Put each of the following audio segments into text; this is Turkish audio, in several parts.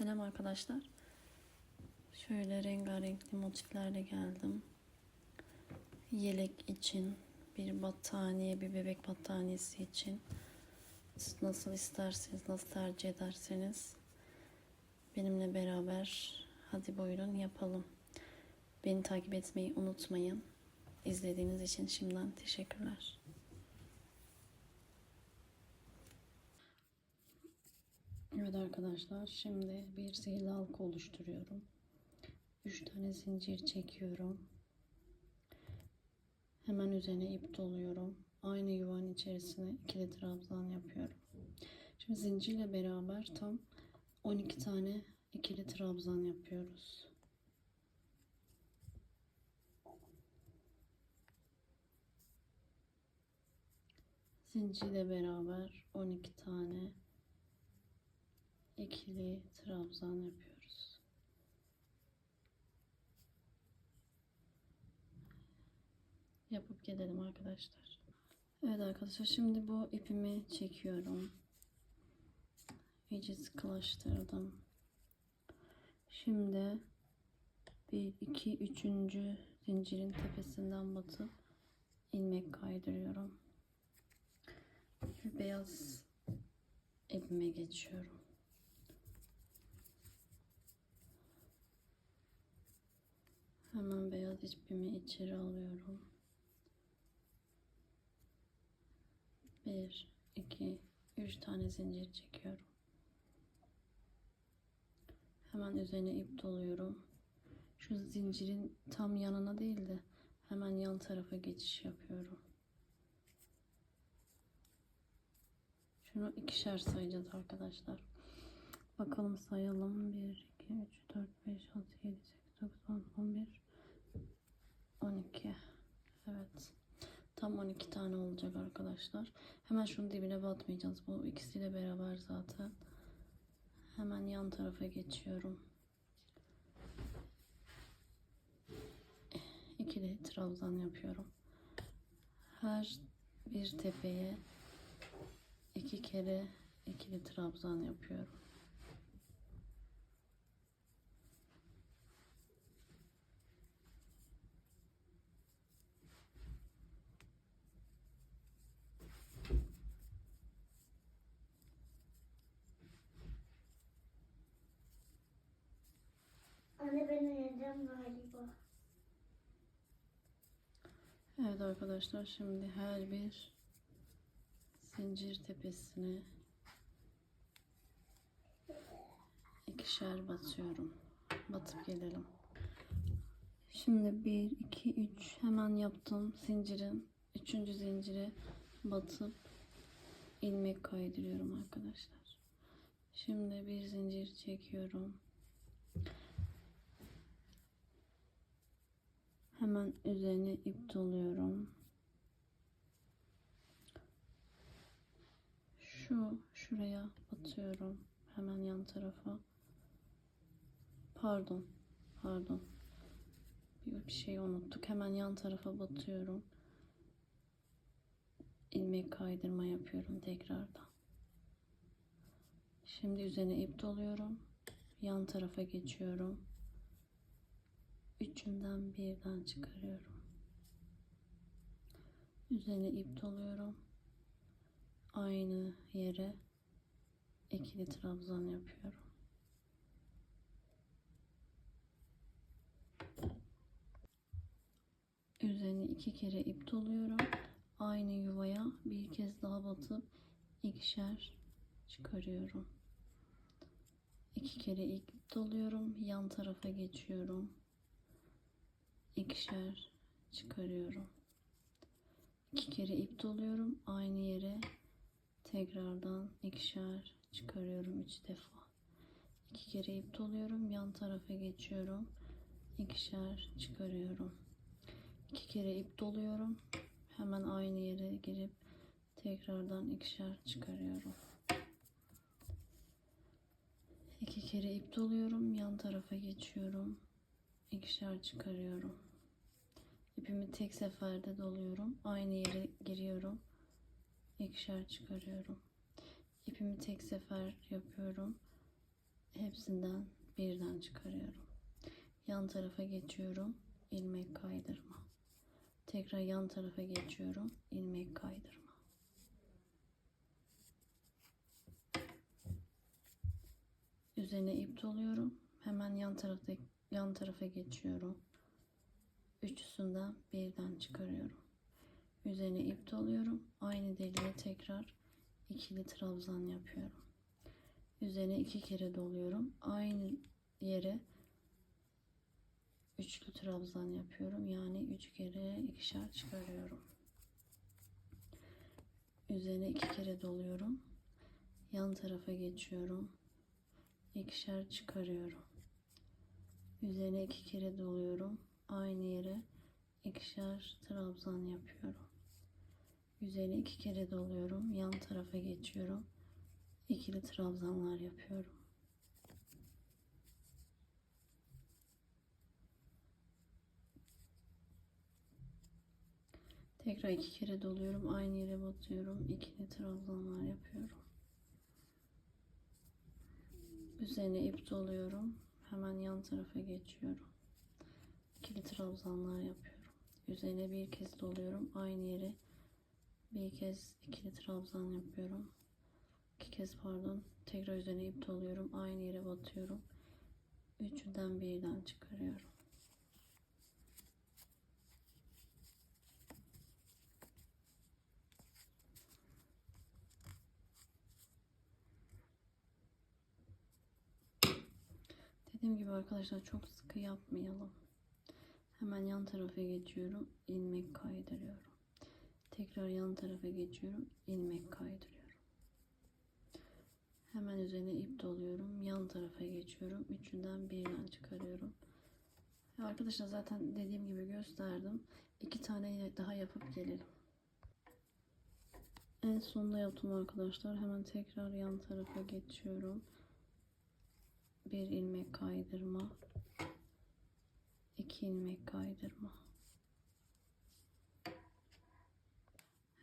Selam arkadaşlar. Şöyle rengarenkli motiflerle geldim. Yelek için, bir battaniye, bir bebek battaniyesi için. Nasıl isterseniz, nasıl tercih ederseniz benimle beraber hadi buyurun yapalım. Beni takip etmeyi unutmayın. İzlediğiniz için şimdiden teşekkürler. Evet arkadaşlar şimdi bir sihirli halka oluşturuyorum. 3 tane zincir çekiyorum. Hemen üzerine ip doluyorum. Aynı yuvanın içerisine ikili trabzan yapıyorum. Şimdi zincirle beraber tam 12 tane ikili trabzan yapıyoruz. Zincirle beraber 12 tane ikili trabzan yapıyoruz. Yapıp gelelim arkadaşlar. Evet arkadaşlar şimdi bu ipimi çekiyorum. İyice sıkılaştırdım. Şimdi bir iki üçüncü zincirin tepesinden batıp ilmek kaydırıyorum. Ve beyaz ipime geçiyorum. Beyaz ipimi içeri alıyorum. Bir, iki, üç tane zincir çekiyorum. Hemen üzerine ip doluyorum. Şu zincirin tam yanına değil de hemen yan tarafa geçiş yapıyorum. Şunu ikişer sayacağız arkadaşlar. Bakalım sayalım. 1, 2, 3, 4, 5, 6, 7, 8, 9, 10, 11, 12. Evet. Tam 12 tane olacak arkadaşlar. Hemen şunun dibine batmayacağız. Bu ikisiyle beraber zaten. Hemen yan tarafa geçiyorum. İkili trabzan yapıyorum. Her bir tepeye iki kere ikili trabzan yapıyorum. Ben uyuyacağım galiba. Evet arkadaşlar şimdi her bir zincir tepesine ikişer batıyorum. Batıp gelelim. Şimdi 1 2 3 hemen yaptım zincirin 3. zincire batıp ilmek kaydırıyorum arkadaşlar. Şimdi bir zincir çekiyorum. Hemen üzerine ip doluyorum. Şu şuraya batıyorum. Hemen yan tarafa. Pardon. Pardon. Bir şey unuttuk. Hemen yan tarafa batıyorum. ilmek kaydırma yapıyorum tekrardan. Şimdi üzerine ip doluyorum. Yan tarafa geçiyorum. Üçünden birden çıkarıyorum. Üzerine ip doluyorum. Aynı yere ikili trabzan yapıyorum. Üzerine iki kere ip doluyorum. Aynı yuvaya bir kez daha batıp ikişer çıkarıyorum. İki kere ip doluyorum. Yan tarafa geçiyorum ikişer çıkarıyorum. İki kere ip doluyorum. Aynı yere tekrardan ikişer çıkarıyorum üç defa. İki kere ip doluyorum. Yan tarafa geçiyorum. ikişer çıkarıyorum. İki kere ip doluyorum. Hemen aynı yere girip tekrardan ikişer çıkarıyorum. İki kere ip doluyorum. Yan tarafa geçiyorum ikişer çıkarıyorum. İpimi tek seferde doluyorum. Aynı yere giriyorum. İkişer çıkarıyorum. İpimi tek sefer yapıyorum. hepsinden birden çıkarıyorum. Yan tarafa geçiyorum. ilmek kaydırma. Tekrar yan tarafa geçiyorum. ilmek kaydırma. Üzerine ip doluyorum. Hemen yan tarafta yan tarafa geçiyorum. Üçüsünden birden çıkarıyorum. Üzerine ip doluyorum. Aynı deliğe tekrar ikili trabzan yapıyorum. Üzerine iki kere doluyorum. Aynı yere üçlü trabzan yapıyorum. Yani üç kere ikişer çıkarıyorum. Üzerine iki kere doluyorum. Yan tarafa geçiyorum. İkişer çıkarıyorum. Üzerine iki kere doluyorum. Aynı yere ikişer trabzan yapıyorum. Üzerine iki kere doluyorum. Yan tarafa geçiyorum. İkili trabzanlar yapıyorum. Tekrar iki kere doluyorum. Aynı yere batıyorum. İkili trabzanlar yapıyorum. Üzerine ip doluyorum. Hemen yan tarafa geçiyorum. İkili trabzanlar yapıyorum. Üzerine bir kez doluyorum. Aynı yere bir kez ikili trabzan yapıyorum. İki kez pardon. Tekrar üzerine ip doluyorum. Aynı yere batıyorum. Üçünden birden çıkarıyorum. Dediğim gibi arkadaşlar çok sıkı yapmayalım. Hemen yan tarafa geçiyorum. ilmek kaydırıyorum. Tekrar yan tarafa geçiyorum. ilmek kaydırıyorum. Hemen üzerine ip doluyorum. Yan tarafa geçiyorum. Üçünden birden çıkarıyorum. Arkadaşlar zaten dediğim gibi gösterdim. İki tane daha yapıp gelelim. En sonunda yaptım arkadaşlar. Hemen tekrar yan tarafa geçiyorum. Bir ilmek kaydırma. iki ilmek kaydırma.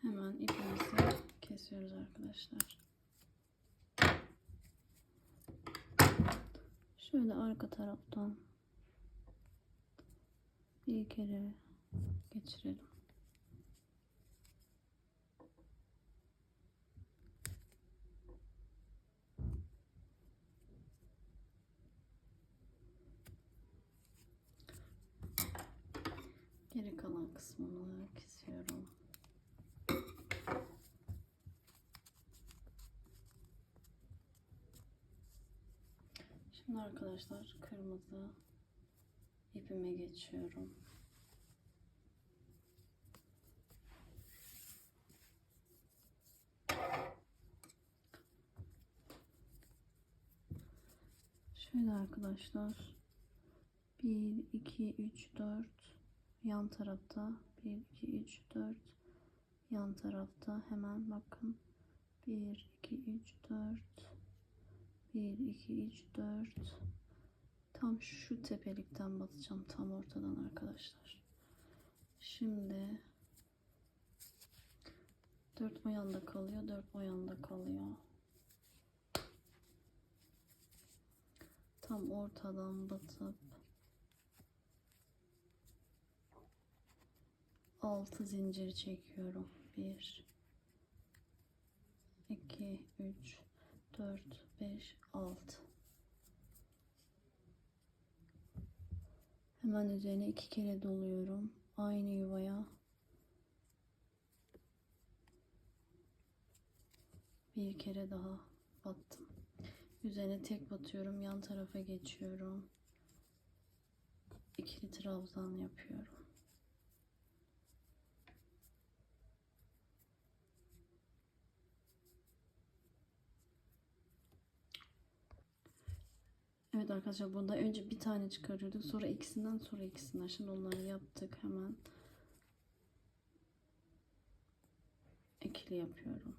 Hemen ipimizi kesiyoruz arkadaşlar. Şöyle arka taraftan bir kere geçirelim. Geri kalan kısmını kesiyorum. Şimdi arkadaşlar kırmızı ipime geçiyorum. Şöyle arkadaşlar 1 2 3 4 yan tarafta 1 2 3 4 yan tarafta hemen bakın. 1 2 3 4 1 2 3 4 tam şu tepelikten batacağım tam ortadan arkadaşlar. Şimdi 4 o yanda kalıyor 4 o yanda kalıyor. Tam ortadan batıp 6 zincir çekiyorum. 1 2 3 4 5 6 Hemen üzerine iki kere doluyorum. Aynı yuvaya bir kere daha battım. Üzerine tek batıyorum. Yan tarafa geçiyorum. İkili trabzan yapıyorum. Evet arkadaşlar bunda önce bir tane çıkarıyorduk. Sonra ikisinden sonra ikisinden. Şimdi onları yaptık hemen. İkili yapıyorum.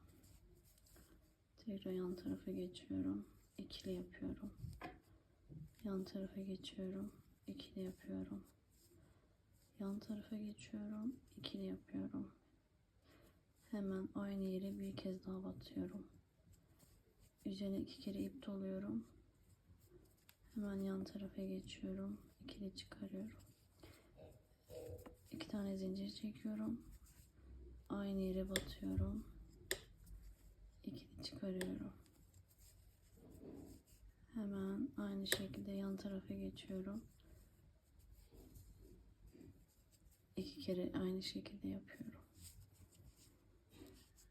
Tekrar yan tarafa geçiyorum. İkili yapıyorum. Yan tarafa geçiyorum. İkili yapıyorum. Yan tarafa geçiyorum. ikili yapıyorum. Hemen aynı yere bir kez daha batıyorum. Üzerine iki kere ip doluyorum. Hemen yan tarafa geçiyorum. İkili çıkarıyorum. İki tane zincir çekiyorum. Aynı yere batıyorum. İkili çıkarıyorum. Hemen aynı şekilde yan tarafa geçiyorum. İki kere aynı şekilde yapıyorum.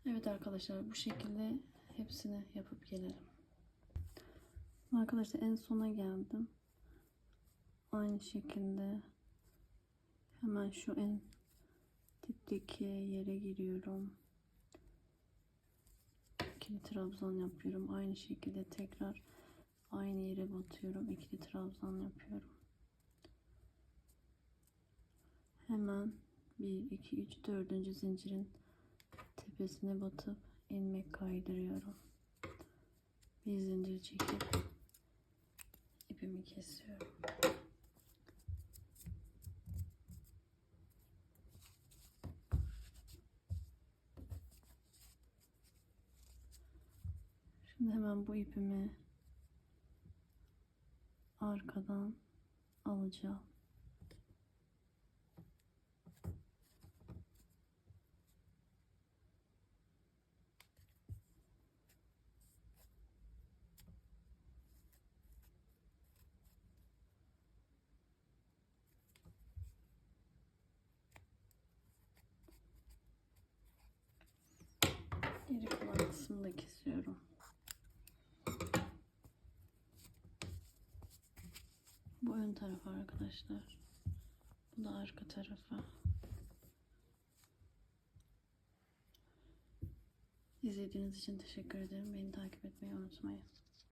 Evet arkadaşlar bu şekilde hepsini yapıp gelelim. Arkadaşlar en sona geldim. Aynı şekilde hemen şu en dipteki yere giriyorum. İkili trabzan yapıyorum. Aynı şekilde tekrar aynı yere batıyorum. İkili trabzan yapıyorum. Hemen 1 2 3 4. zincirin tepesine batıp ilmek kaydırıyorum. Bir zincir çekip ipimi kesiyorum. Şimdi hemen bu ipimi arkadan alacağım. Geri kalan kısmını da kesiyorum. Bu ön tarafı arkadaşlar. Bu da arka tarafı. İzlediğiniz için teşekkür ederim. Beni takip etmeyi